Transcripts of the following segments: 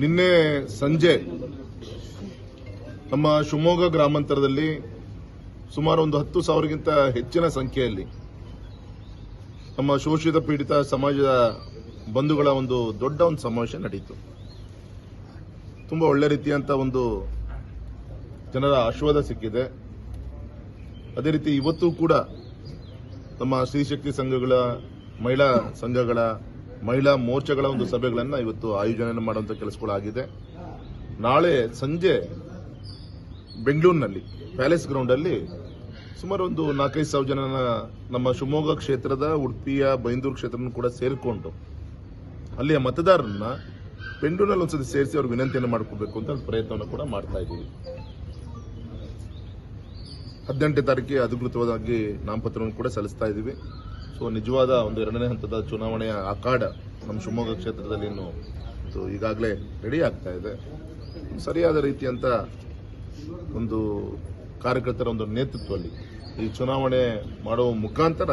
ನಿನ್ನೆ ಸಂಜೆ ನಮ್ಮ ಶಿವಮೊಗ್ಗ ಗ್ರಾಮಾಂತರದಲ್ಲಿ ಸುಮಾರು ಒಂದು ಹತ್ತು ಸಾವಿರಕ್ಕಿಂತ ಹೆಚ್ಚಿನ ಸಂಖ್ಯೆಯಲ್ಲಿ ನಮ್ಮ ಶೋಷಿತ ಪೀಡಿತ ಸಮಾಜದ ಬಂಧುಗಳ ಒಂದು ದೊಡ್ಡ ಒಂದು ಸಮಾವೇಶ ನಡೆಯಿತು ತುಂಬ ಒಳ್ಳೆ ರೀತಿಯಂತ ಒಂದು ಜನರ ಆಶೀರ್ವಾದ ಸಿಕ್ಕಿದೆ. ಅದೇ ರೀತಿ ಇವತ್ತು ಕೂಡ ನಮ್ಮ ಸ್ತ್ರೀಶಕ್ತಿ ಸಂಘಗಳ ಮಹಿಳಾ ಸಂಘಗಳ, ಮಹಿಳಾ ಮೋರ್ಚಾಗಳ ಒಂದು ಸಭೆಗಳನ್ನು ಇವತ್ತು ಆಯೋಜನೆ ಮಾಡುವಂತ ಕೆಲಸಗಳಾಗಿದೆ. ನಾಳೆ ಸಂಜೆ ಬೆಂಗಳೂರಿನಲ್ಲಿ, ಪ್ಯಾಲೇಸ್ ಗ್ರೌಂಡ್ ಅಲ್ಲಿ ಸುಮಾರು ಒಂದು ನಾಲ್ಕೈದು ಸಾವಿರ ಜನ ನಮ್ಮ ಶಿವಮೊಗ್ಗ ಕ್ಷೇತ್ರದ, ಉಡುಪಿಯ, ಬೈಂದೂರು ಕ್ಷೇತ್ರವನ್ನು ಕೂಡ ಸೇರಿಕೊಂಡು ಅಲ್ಲಿಯ ಮತದಾರರನ್ನ ಬೆಂಗಳೂರಿನಲ್ಲಿ ಒಂದ್ಸತಿ ಸೇರಿಸಿ ಅವ್ರಿಗೆ ವಿನಂತಿಯನ್ನು ಮಾಡ್ಕೋಬೇಕು ಅಂತ ಪ್ರಯತ್ನವನ್ನು ಕೂಡ ಮಾಡ್ತಾ ಇದ್ದೀವಿ. ಹದಿನೆಂಟನೇ ತಾರೀಕಿಗೆ ಅಧಿಕೃತವಾಗಿ ನಾಮಪತ್ರವನ್ನು ಕೂಡ ಸಲ್ಲಿಸ್ತಾ ಇದ್ದೀವಿ. ಸೊ ನಿಜವಾದ ಒಂದು ಎರಡನೇ ಹಂತದ ಚುನಾವಣೆಯ ಅಖಾಡ ನಮ್ಮ ಶಿವಮೊಗ್ಗ ಕ್ಷೇತ್ರದಲ್ಲಿ ಇನ್ನು, ಸೊ ಈಗಾಗಲೇ ರೆಡಿ ಆಗ್ತಾ ಇದೆ. ಸರಿಯಾದ ರೀತಿಯಂತ ಒಂದು ಕಾರ್ಯಕರ್ತರ ಒಂದು ನೇತೃತ್ವದಲ್ಲಿ ಈ ಚುನಾವಣೆ ಮಾಡುವ ಮುಖಾಂತರ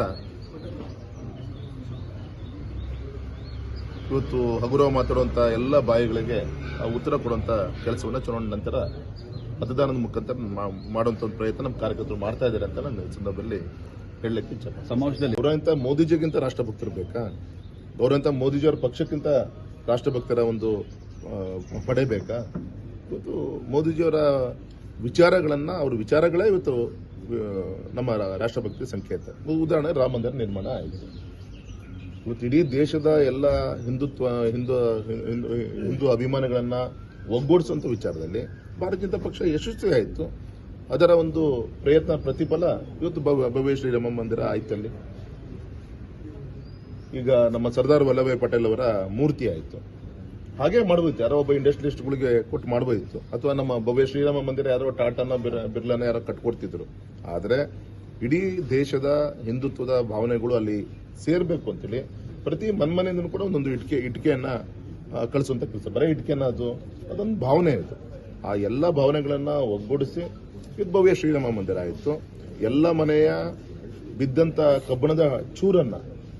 ಇವತ್ತು ಹಗುರ ಮಾತಾಡುವಂಥ ಎಲ್ಲ ಬಾಯಿಗಳಿಗೆ ಉತ್ತರ ಕೊಡುವಂಥ ಕೆಲಸವನ್ನು ಚುನಾವಣೆ ನಂತರ ಮತದಾನದ ಮುಖಾಂತರ ಮಾಡುವಂಥ ಒಂದು ಪ್ರಯತ್ನ ನಮ್ಮ ಕಾರ್ಯಕರ್ತರು ಮಾಡ್ತಾ ಇದ್ದಾರೆ ಅಂತ ನಾನು ಸಂದರ್ಭದಲ್ಲಿ ಹೇಳಲಿಕ್ಕೆ ಇಚ್ಛೆ ಸಮಾವೇಶದಲ್ಲಿ ಗೌರವಂತ ಮೋದಿಜಿಗಿಂತ ರಾಷ್ಟ್ರಭಕ್ತರು ಬೇಕಾ? ಗೌರವಂತ ಮೋದಿಜಿಯವರ ಪಕ್ಷಕ್ಕಿಂತ ರಾಷ್ಟ್ರಭಕ್ತರ ಒಂದು ಪಡೆ ಬೇಕಾ? ಇವತ್ತು ಮೋದಿಜಿಯವರ ವಿಚಾರಗಳನ್ನು, ಅವ್ರ ವಿಚಾರಗಳೇ ಇವತ್ತು ನಮ್ಮ ರಾಷ್ಟ್ರಭಕ್ತಿ ಸಂಕೇತ. ಉದಾಹರಣೆ, ರಾಮ ಮಂದಿರ ನಿರ್ಮಾಣ ಆಗಿದೆ. ಇವತ್ತು ಇಡೀ ದೇಶದ ಎಲ್ಲ ಹಿಂದುತ್ವ, ಹಿಂದೂ ಹಿಂದೂ ಅಭಿಮಾನಿಗಳನ್ನ ಒಗ್ಗೂಡಿಸುವಂತ ವಿಚಾರದಲ್ಲಿ ಭಾರತೀಯ ಜನತಾ ಪಕ್ಷ ಯಶಸ್ವಿ ಆಯಿತು ಅದರ ಒಂದು ಪ್ರಯತ್ನ, ಪ್ರತಿಫಲ ಇವತ್ತು ಭವ್ಯ ಶ್ರೀರಾಮ ಮಂದಿರ ಆಯ್ತಲ್ಲಿ. ಈಗ ನಮ್ಮ ಸರ್ದಾರ್ ವಲ್ಲಭಾಯ್ ಪಟೇಲ್ ಅವರ ಮೂರ್ತಿ ಆಯಿತು. ಹಾಗೆ ಮಾಡಬಹುದಿತ್ತು ಯಾರೋ ಒಬ್ಬ ಇಂಡಸ್ಟ್ರಿಯಲಿಸ್ಟ್ಗಳಿಗೆ ಕೊಟ್ಟು ಮಾಡಬಹುದಿತ್ತು ಅಥವಾ ನಮ್ಮ ಭವ್ಯ ಶ್ರೀರಾಮ ಮಂದಿರ ಯಾರೋ ಟಾಟಾನ, ಬಿರ್- ಬಿರ್ಲಾನ ಯಾರೋ ಕಟ್ಕೊಡ್ತಿದ್ರು. ಆದರೆ ಇಡೀ ದೇಶದ ಹಿಂದುತ್ವದ ಭಾವನೆಗಳು ಅಲ್ಲಿ ಸೇರಬೇಕು ಅಂತೇಳಿ ಪ್ರತಿ ಮನ್ಮನೆಯಿಂದ ಕೂಡ ಒಂದೊಂದು ಇಟ್ಕೆ, ಇಟ್ಕೆಯನ್ನ ಕಳಿಸುವಂಥ ಕೆಲಸ. ಬರೀ ಇಟ್ಕೆನ ಅದು, ಅದೊಂದು ಭಾವನೆ ಇದು ಆ ಎಲ್ಲ ಭಾವನೆಗಳನ್ನ ಒಗ್ಗೂಡಿಸಿ ಇದು ಭವ್ಯ ಶ್ರೀರಾಮ ಮಂದಿರ ಆಯಿತು. ಎಲ್ಲ ಮನೆಯ ಬಿದ್ದಂತ ಕಬ್ಬಣದ ಚೂರನ್ನ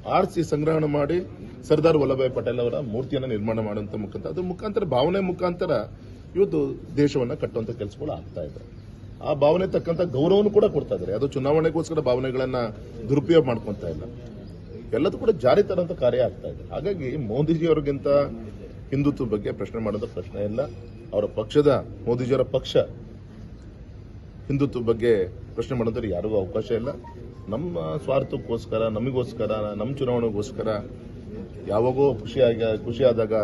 ಆರಿಸಿ ಸಂಗ್ರಹಣೆ ಮಾಡಿ ಸರ್ದಾರ್ ವಲ್ಲಭಾಯ್ ಪಟೇಲ್ ಅವರ ಮೂರ್ತಿಯನ್ನು ನಿರ್ಮಾಣ ಮಾಡುವಂತ ಮುಖಾಂತರ. ಅದು ಮುಖಾಂತರ, ಭಾವನೆ ಮುಖಾಂತರ ಇವತ್ತು ದೇಶವನ್ನ ಕಟ್ಟುವಂತ ಕೆಲಸಗಳು ಆಗ್ತಾ ಇದೆ. ಆ ಭಾವನೆ ತಕ್ಕಂತ ಗೌರವವನ್ನು ಕೂಡ ಕೊಡ್ತಾ ಇದ್ದಾರೆ. ಅದು ಚುನಾವಣೆಗೋಸ್ಕರ ಭಾವನೆಗಳನ್ನ ದುರುಪಯೋಗ ಮಾಡ್ಕೊಂತ ಇಲ್ಲ. ಎಲ್ಲದೂ ಕೂಡ ಜಾರಿ ತರಂತ ಕಾರ್ಯ ಆಗ್ತಾ ಇದೆ. ಹಾಗಾಗಿ ಮೋದಿಜಿಯವರಿಗಿಂತ ಹಿಂದುತ್ವ ಬಗ್ಗೆ ಪ್ರಶ್ನೆ ಮಾಡೋದು ಪ್ರಶ್ನೆ ಇಲ್ಲ. ಅವರ ಪಕ್ಷದ ಮೋದಿಜಿಯವರ ಪಕ್ಷ ಹಿಂದುತ್ವ ಬಗ್ಗೆ ಪ್ರಶ್ನೆ ಮಾಡೋದ್ರೆ ಯಾರಿಗೂ ಅವಕಾಶ ಇಲ್ಲ. ನಮ್ಮ ಸ್ವಾರ್ಥಕ್ಕೋಸ್ಕರ ನಮಗೋಸ್ಕರ ನಮ್ಮ ಚುನಾವಣೆಗೋಸ್ಕರ ಯಾವಾಗೋ ಖುಷಿಯಾಗ ಖುಷಿಯಾದಾಗ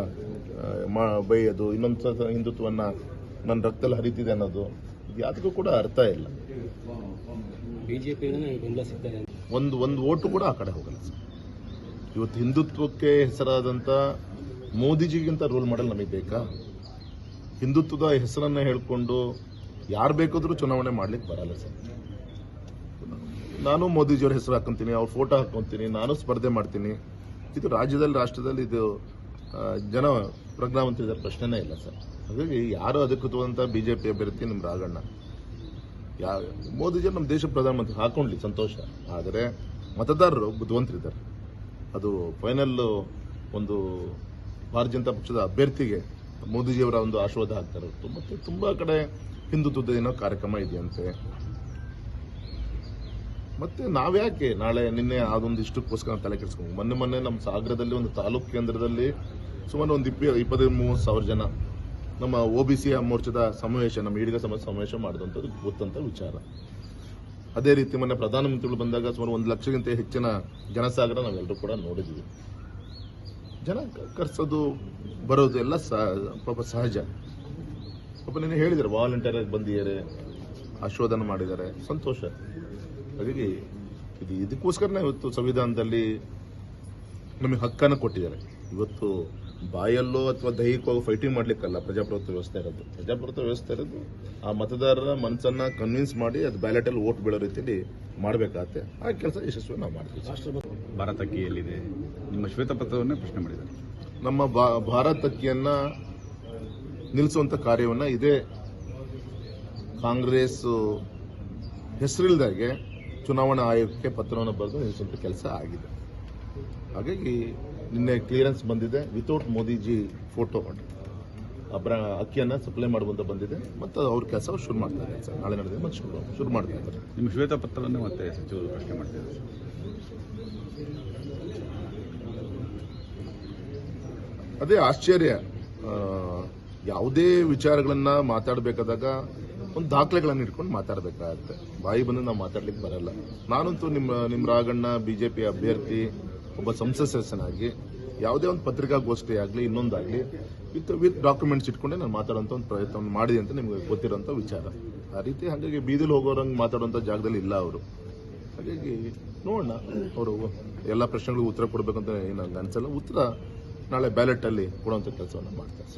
ಮಾ- ಬೈಯೋದು ಇನ್ನೊಂದು ಸಲ ಹಿಂದುತ್ವವನ್ನು ನನ್ನ ರಕ್ತದಲ್ಲಿ ಹರಿತಿದೆ ಅನ್ನೋದು ಇದು ಕೂಡ ಅರ್ಥ ಇಲ್ಲ. ಒಂದು ಒಂದು ಓಟು ಕೂಡ ಆ ಕಡೆ ಹೋಗಲ್ಲ. ಇವತ್ತು ಹಿಂದುತ್ವಕ್ಕೆ ಹೆಸರಾದಂತ ಮೋದಿಜಿಗಿಂತ ರೋಲ್ ಮಾಡೆಲ್ ನಮಗೆ ಬೇಕಾ? ಹಿಂದುತ್ವದ ಹೆಸರನ್ನ ಹೇಳ್ಕೊಂಡು ಯಾರು ಬೇಕಾದರೂ ಚುನಾವಣೆ ಮಾಡ್ಲಿಕ್ಕೆ ಬರಲ್ಲ ಸರ್. ನಾನು ಮೋದಿಜಿಯವ್ರ ಹೆಸರು ಹಾಕೊಂತೀನಿ, ಅವ್ರ ಫೋಟೋ ಹಾಕೊಂತೀನಿ, ನಾನು ಸ್ಪರ್ಧೆ ಮಾಡ್ತೀನಿ. ಇದು ರಾಜ್ಯದಲ್ಲಿ, ರಾಷ್ಟ್ರದಲ್ಲಿ ಇದು ಜನ ಪ್ರಜ್ಞಾವಂತರಿದ ಪ್ರಶ್ನೆನೇ ಇಲ್ಲ ಸರ್. ಹಾಗಾಗಿ ಯಾರು ಅಧಿಕೃತವಾದಂಥ ಬಿಜೆಪಿ ಅಭ್ಯರ್ಥಿ ನಿಮ್ಮ ರಾಘಣ್ಣ ಯಾ ಮೋದಿಜಿ ನಮ್ಮ ದೇಶ ಪ್ರಧಾನಮಂತ್ರಿ ಹಾಕೊಂಡ್ಲಿ, ಸಂತೋಷ. ಆದರೆ ಮತದಾರರು ಬುದ್ಧಿವಂತರಿದ್ದಾರೆ. ಅದು ಫೈನಲ್ ಒಂದು ಭಾರತೀಯ ಜನತಾ ಪಕ್ಷದ ಅಭ್ಯರ್ಥಿಗೆ ಮೋದಿಜಿಯವರ ಒಂದು ಆಶೀರ್ವಾದ ಹಾಕ್ತಾರೆ ಹೊರ್ತು ಮತ್ತೆ ತುಂಬಾ ಕಡೆ ಹಿಂದುತ್ವದ ಏನೋ ಕಾರ್ಯಕ್ರಮ ಇದೆಯಂತೆ. ಮತ್ತೆ ನಾವ್ಯಾಕೆ ನಾಳೆ ನಿನ್ನೆ ಅದೊಂದು ಇಷ್ಟಕ್ಕೋಸ್ಕರ ತಲೆ ಕೆಡಿಸ್ಕೊಂಡು ಮೊನ್ನೆ ಮೊನ್ನೆ ನಮ್ಮ ಸಾಗರದಲ್ಲಿ ಒಂದು ತಾಲೂಕು ಕೇಂದ್ರದಲ್ಲಿ ಸುಮಾರು ಒಂದು ಇಪ್ಪ ಇಪ್ಪತ್ತೈದು ಮೂವತ್ತು ಸಾವಿರ ಜನ ನಮ್ಮ ಒ ಬಿ ಸಿ ಮೋರ್ಚಾದ ಸಮಾವೇಶ, ನಮ್ಮ ಈಡಿಗ ಸಮಾಜ ಸಮಾವೇಶ ಮಾಡಿದಂಥದ್ದು ಗೊತ್ತಂತ ವಿಚಾರ. ಅದೇ ರೀತಿ ಮೊನ್ನೆ ಪ್ರಧಾನಮಂತ್ರಿಗಳು ಬಂದಾಗ ಸುಮಾರು ಒಂದು ಲಕ್ಷಕ್ಕಿಂತ ಹೆಚ್ಚಿನ ಜನಸಾಗರ ನಾವೆಲ್ಲರೂ ಕೂಡ ನೋಡಿದ್ವಿ. ಜನ ಕರ್ಸೋದು, ಬರೋದು ಎಲ್ಲ ಪಾಪ ಸಹಜ. ಪಾಪ ನೀನು ಹೇಳಿದ್ದಾರೆ ವಾಲಂಟಿಯರ್ ಆಗಿ ಬಂದಿದ್ದಾರೆ, ಆಶೋಧನೆ ಮಾಡಿದ್ದಾರೆ. ಸಂತೋಷ. ಹಾಗಾಗಿ ಇದು ಇದಕ್ಕೋಸ್ಕರನೇ ಇವತ್ತು ಸಂವಿಧಾನದಲ್ಲಿ ನಮಗೆ ಹಕ್ಕನ್ನು ಕೊಟ್ಟಿದ್ದಾರೆ. ಇವತ್ತು ಬಾಯಲ್ಲೋ ಅಥವಾ ದೈಹಿಕವಾಗಿ ಫೈಟಿಂಗ್ ಮಾಡ್ಲಿಕ್ಕಲ್ಲ ಪ್ರಜಾಪ್ರಭುತ್ವ ವ್ಯವಸ್ಥೆ ಇರೋದು. ಪ್ರಜಾಪ್ರಭುತ್ವ ವ್ಯವಸ್ಥೆ ಇರೋದು, ಆ ಮತದಾರರ ಮನಸ್ಸನ್ನ ಕನ್ವಿನ್ಸ್ ಮಾಡಿ ಅದು ಬ್ಯಾಲೆಟಲ್ಲಿ ಓಟ್ ಬೀಳೋ ರೀತಿಯಲ್ಲಿ ಮಾಡಬೇಕಾಗತ್ತೆ. ಆ ಕೆಲಸ ಯಶಸ್ವಿ ನಾವು ಮಾಡ್ತೀವಿ. ಭಾರತಕ್ಕೆ ಎಲ್ಲಿದೆ? ನಿಮ್ಮ ಶ್ವೇತಪತ್ರವನ್ನೇ ಪ್ರಶ್ನೆ ಮಾಡಿದ್ದಾರೆ. ನಮ್ಮ ಭಾರತಕ್ಕಿಯನ್ನ ಭಾರತ್ ಅಕ್ಕಿಯನ್ನ ನಿಲ್ಲಿಸುವಂತ ಕಾರ್ಯವನ್ನ ಇದೇ ಕಾಂಗ್ರೆಸ್ ಹೆಸರಿಲ್ದಾಗೆ ಚುನಾವಣಾ ಆಯೋಗಕ್ಕೆ ಪತ್ರವನ್ನು ಬರೆದು ನಿಲ್ಲಿಸುವಂತ ಕೆಲಸ ಆಗಿದೆ. ಹಾಗಾಗಿ ನಿನ್ನೆ ಕ್ಲಿಯರೆನ್ಸ್ ಬಂದಿದೆ. ವಿತೌಟ್ ಮೋದಿಜಿ ಫೋಟೋ ಅಬ್ರ ಅಕ್ಕಿಯನ್ನ ಸಪ್ಲೈ ಮಾಡುವಂತ ಬಂದಿದೆ. ಮತ್ತು ಅವ್ರ ಕೆಲಸ ಶುರು ಮಾಡ್ತಾರೆ. ಇದ್ದಾರೆ ಸರ್ ನಾಳೆ ನಡೆದಿದೆ ಮತ್ತೆ ಶುರು ಶುರು ಮಾಡ್ತಾ ಇದ್ದಾರೆ ನಿಮ್ಮ ಶ್ವೇತಪತ್ರವನ್ನು ಮತ್ತೆ ಸಚಿವರು ಪ್ರಶ್ನೆ ಮಾಡ್ತಿದ್ದಾರೆ. ಅದೇ ಆಶ್ಚರ್ಯ. ಯಾವುದೇ ವಿಚಾರಗಳನ್ನ ಮಾತಾಡಬೇಕಾದಾಗ ಒಂದು ದಾಖಲೆಗಳನ್ನ ಇಟ್ಕೊಂಡು ಮಾತಾಡಬೇಕಾಗತ್ತೆ. ಬಾಯಿ ಬಂದು ನಾವು ಮಾತಾಡ್ಲಿಕ್ಕೆ ಬರಲ್ಲ. ನಾನಂತೂ ನಿಮ್ಮ ನಿಮ್ಮ ರಾಗಣ್ಣ, ಬಿಜೆಪಿ ಅಭ್ಯರ್ಥಿ, ಒಬ್ಬ ಸಂಸತ್ ಸದಸ್ಯನಾಗಿ ಯಾವುದೇ ಒಂದು ಪತ್ರಿಕಾಗೋಷ್ಠಿ ಆಗಲಿ, ಇನ್ನೊಂದಾಗಲಿ, ವಿತ್ ವಿತ್ ಡಾಕ್ಯುಮೆಂಟ್ಸ್ ಇಟ್ಕೊಂಡೆ ನಾನು ಮಾತಾಡೋಂಥ ಒಂದು ಪ್ರಯತ್ನವನ್ನು ಮಾಡಿದೆ ಅಂತ ನಿಮಗೆ ಗೊತ್ತಿರೋಂಥ ವಿಚಾರ. ಆ ರೀತಿ ಹಾಗಾಗಿ ಬೀದಿಲಿ ಹೋಗೋರಂಗೆ ಮಾತಾಡೋಂಥ ಜಾಗದಲ್ಲಿ ಇಲ್ಲ ಅವರು. ಹಾಗಾಗಿ ನೋಡೋಣ. ಅವರು ಎಲ್ಲ ಪ್ರಶ್ನೆಗಳಿಗೂ ಉತ್ತರ ಕೊಡಬೇಕಂತ ಏನು ಅನ್ಸಲ್ಲ. ಉತ್ತರ ನಾಳೆ ಬ್ಯಾಲೆಟ್ ಅಲ್ಲಿ ಕೊಡುವಂತ ಕೆಲಸವನ್ನು ಮಾಡ್ತಾರೆ.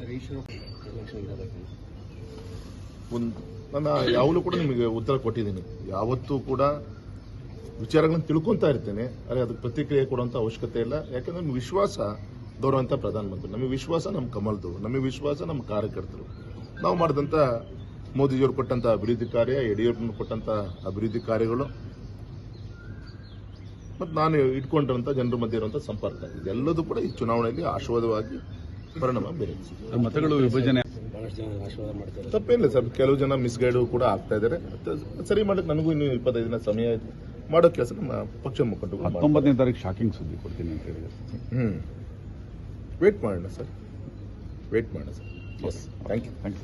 ಒಂದು ನಾನು ಯಾವಾಗಲೂ ಕೂಡ ನಿಮಗೆ ಉತ್ತರ ಕೊಟ್ಟಿದ್ದೀನಿ. ಯಾವತ್ತೂ ಕೂಡ ವಿಚಾರಗಳನ್ನು ತಿಳ್ಕೊಂತಾ ಇರ್ತೇನೆ ಆದರೆ ಅದಕ್ಕೆ ಪ್ರತಿಕ್ರಿಯೆ ಕೊಡುವಂತ ಅವಶ್ಯಕತೆ ಇಲ್ಲ. ಯಾಕಂದ್ರೆ ನಮ್ಮ ವಿಶ್ವಾಸ ಗೌರವಂತ ಪ್ರಧಾನಮಂತ್ರಿ. ನಮಗೆ ವಿಶ್ವಾಸ ನಮ್ಮ ಕಮಲ್ದು ನಮಗೆ ವಿಶ್ವಾಸ ನಮ್ಮ ಕಾರ್ಯಕರ್ತರು. ನಾವು ಮಾಡಿದಂಥ ಮೋದಿಜಿಯವರು ಕೊಟ್ಟಂತ ಅಭಿವೃದ್ಧಿ ಕಾರ್ಯ ಯಡಿಯೂರಪ್ಪನ ಕೊಟ್ಟಂತ ಅಭಿವೃದ್ಧಿ ಕಾರ್ಯಗಳು ಮತ್ತು ನಾನು ಇಟ್ಕೊಂಡಿರುವಂಥ ಜನರ ಮಧ್ಯೆ ಇರುವಂಥ ಸಂಪರ್ಕ. ಇದೆಲ್ಲದೂ ಕೂಡ ಈ ಚುನಾವಣೆಯಲ್ಲಿ ಆಶೀರ್ವಾದವಾಗಿ ಪರಿಣಾಮ ಬೀರುತ್ತೆ. ಮತಗಳು ವಿಭಜನೆ. ಬಹಳಷ್ಟು ಜನ ಆಶೀರ್ವಾದ ಮಾಡ್ತಾರೆ. ತಪ್ಪೇನಿಲ್ಲ ಸರ್. ಕೆಲವು ಜನ ಮಿಸ್ಗೈಡ್ ಕೂಡ ಆಗ್ತಾ ಇದ್ದಾರೆ. ಮತ್ತೆ ಸರಿ ಮಾಡಕ್ಕೆ ನನಗೂ ಇನ್ನು ಇಪ್ಪತ್ತೈದು ದಿನ ಸಮಯ ಇದೆ ಮಾಡೋ ಕೆಲಸ ನಮ್ಮ ಪಕ್ಷ ಮುಖಂಡ. ಹತ್ತೊಂಬತ್ತನೇ ತಾರೀಕು ಶಾಕಿಂಗ್ ಸುದ್ದಿ ಕೊಡ್ತೀನಿ ಅಂತ ಹೇಳಿದ್ರೆ. ಹ್ಮ್. ವೇಟ್ ಮಾಡೋಣ ಸರ್. ವೇಟ್ ಮಾಡೋಣ sir. Yes thank you thank you